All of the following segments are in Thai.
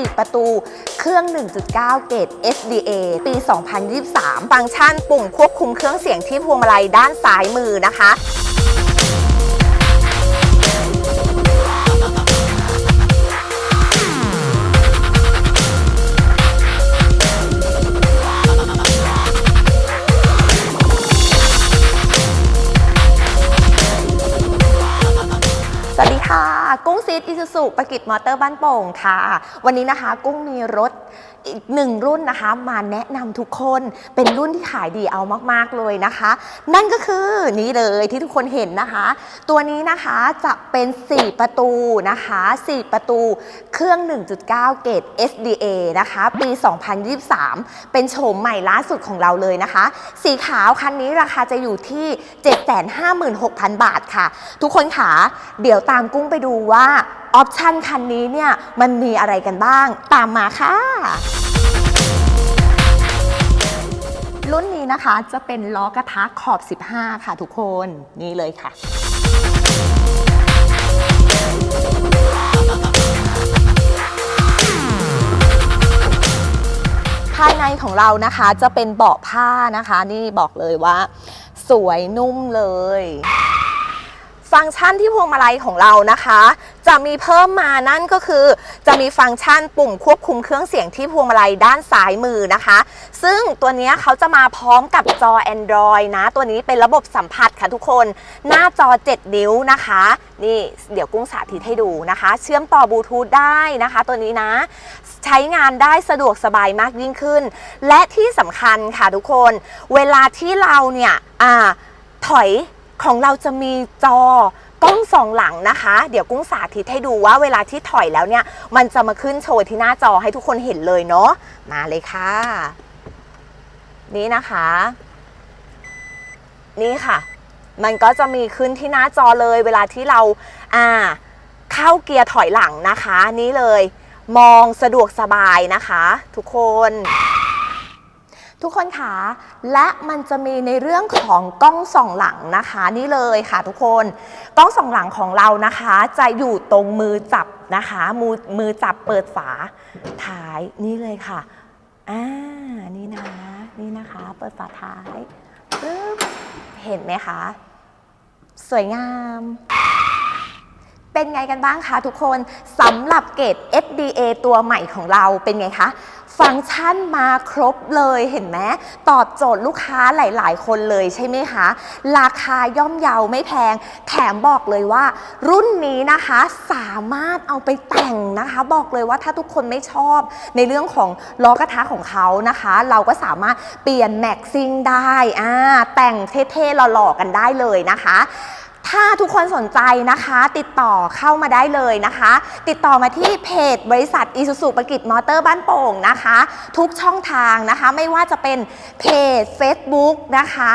4 ประตู เครื่อง 1.9 เกต SDA ปี 2023 ฟังก์ชันปุ่มควบคุมเครื่องเสียงที่พวงมาลัยด้านซ้ายมือนะคะ ซีดอิซูซุประกิตมอเตอร์บ้านโป่งค่ะ วันนี้นะคะกุ้งมีรถอีกหนึ่งรุ่นนะคะ มาแนะนำทุกคนเป็นรุ่นที่ขายดีเอามากๆเลยนะคะ นั่นก็คือนี่เลยที่ทุกคนเห็นนะคะ ตัวนี้นะคะจะเป็น 4 ประตูนะคะ 4 ประตูเครื่อง 1.9 เกต SDA นะคะ ปี 2023 เป็นโฉมใหม่ล่าสุดของเราเลยนะคะ สีขาวคันนี้ราคาจะอยู่ที่ 756,000 บาทค่ะ ทุกคนค่ะเดี๋ยวตามกุ้งไปดูว่า ออปชันคันนี้เนี่ยมันมีอะไรกันบ้าง ตามมาค่ะ รุ่นนี้นะคะจะเป็นล้อกระทะขอบ 15 ค่ะทุกคนนี่เลยค่ะภายในของเรานะคะจะเป็นเบาะผ้านะคะ นี่บอกเลยว่า สวยนุ่มเลย ฟังก์ชันที่พวงมาลัยของเรานะคะ จะมีเพิ่มมานั่นก็คือ จะมีฟังก์ชันปุ่มควบคุมเครื่องเสียงที่พวงมาลัยด้านซ้ายมือนะคะ ซึ่งตัวนี้เขาจะมาพร้อมกับจอ Android นะ ตัวนี้เป็นระบบสัมผัสค่ะทุกคน หน้าจอ 7 นิ้วนะคะ นี่เดี๋ยวกุ้งสาธิตให้ดูนะคะ เชื่อมต่อบลูทูธได้นะคะ ตัวนี้นะ ใช้งานได้สะดวกสบายมากยิ่งขึ้น และที่สำคัญค่ะทุกคน เวลาที่เราเนี่ยอ่าถอย ของเราจะมีจอกล้องสองหลังนะคะ เดี๋ยวกุ้งสาธิตให้ดูว่าเวลาที่ถอยแล้วเนี่ย มันจะมาขึ้นโชว์ที่หน้าจอให้ทุกคนเห็นเลยเนาะมาเลยค่ะ นี่นะคะ นี่ค่ะ มันก็จะมีขึ้นที่หน้าจอเลย เวลาที่เราอ่าเข้าเกียร์ถอยหลังนะคะ นี่เลย มองสะดวกสบายนะคะ ทุกคน ทุกคนคะและมันจะมีในเรื่องของกล้องส่องหลังนะคะนี่เลยค่ะทุกคนกล้องส่องหลังของเรานะคะ จะอยู่ตรงมือจับนะคะมือมือจับเปิดฝาท้ายนี่เลยค่ะอ่านี่นะนี่นะคะ เปิดฝาท้ายปึ๊บเห็นไหมคะสวยงาม เป็นไงกันบ้างคะทุกคนสำหรับเกรด SDA ตัวใหม่ของเราเป็นไงคะ ฟังก์ชันมาครบเลยเห็นไหมตอบโจทย์ลูกค้าหลาย ๆ คนเลยใช่ไหมคะ ราคาย่อมเยาไม่แพง แถมบอกเลยว่า รุ่นนี้นะคะสามารถเอาไปแต่งนะคะ บอกเลยว่าถ้าทุกคนไม่ชอบ ในเรื่องของล้อกระทะของเขานะคะ เราก็สามารถเปลี่ยนแม็กซิ่งได้อ่าแต่งเท่ ๆ หล่อ ๆ กันได้เลยนะคะ ถ้าทุกคนสนใจนะคะ ติดต่อเข้ามาได้เลยนะคะ ติดต่อมาที่เพจบริษัทอีซูซูประกิตมอเตอร์บ้านโป่งนะคะ ทุกช่องทางนะคะ ไม่ว่าจะเป็นเพจ Facebook นะคะ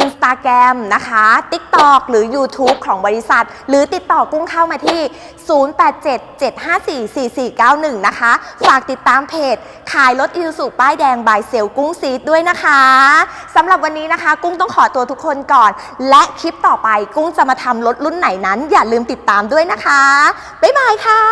Instagram นะคะ TikTok หรือ YouTube ของบริษัท หรือติดต่อกุ้งเข้ามาที่ 0877544491 นะคะ ฝากติดตามเพจขายรถอีซูซูป้ายแดงบายเซลกุ้งซีดด้วยนะคะสำหรับวันนี้นะคะ กุ้งต้องขอตัวทุกคนก่อน และคลิปต่อไปกุ้งจะมาทำรถรุ่นไหนนั้น อย่าลืมติดตามด้วยนะคะ บ๊ายบายค่ะ